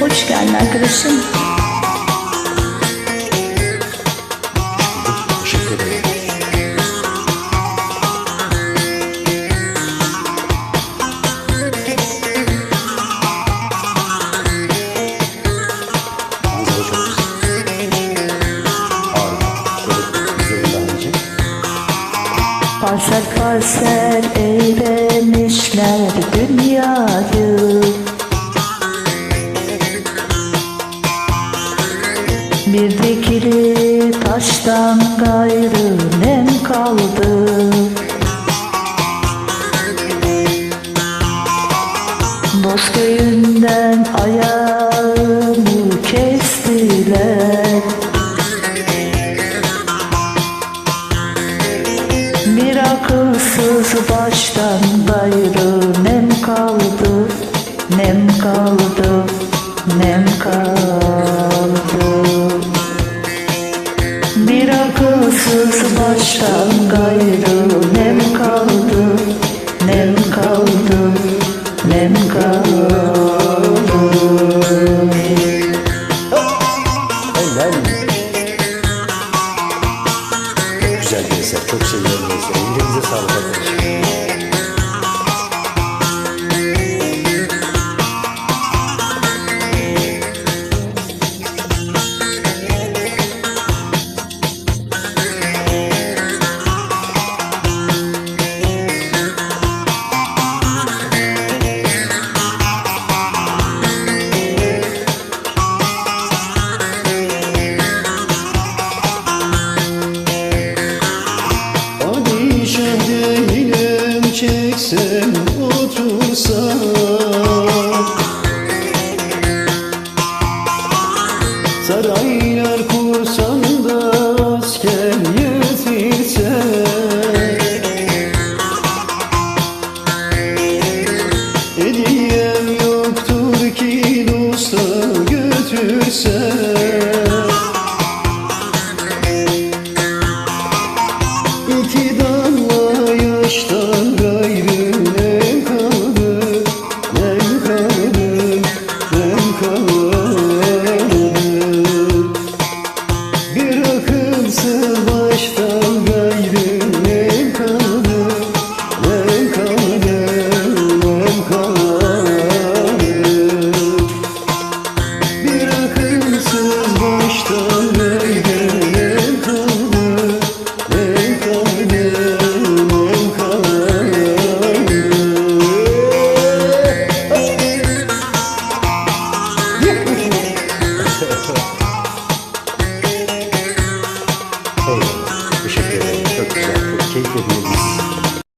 Hoş geldin arkadaşım. Parsel parsel eylemişler dünyayı taştan gayrı nem kaldı. Dost köyünden ayağımı kestiler. Bir akılsız baştan gayrı nem kaldı, nem kaldı, nem kaldı. Bir akılsız baştan gayrı nem kaldı, nem kaldı, nem kaldı. Helal. Güzel bir eser. Çok seviyorum bu eseri. Elinize sağlık arkadaşlar. Çeksem otursam Saraylar kursan da asker yetirsen. Hediyem yoktur ki dosta götürsen. İki damla yaştan akılsız teşekkür ediyoruz.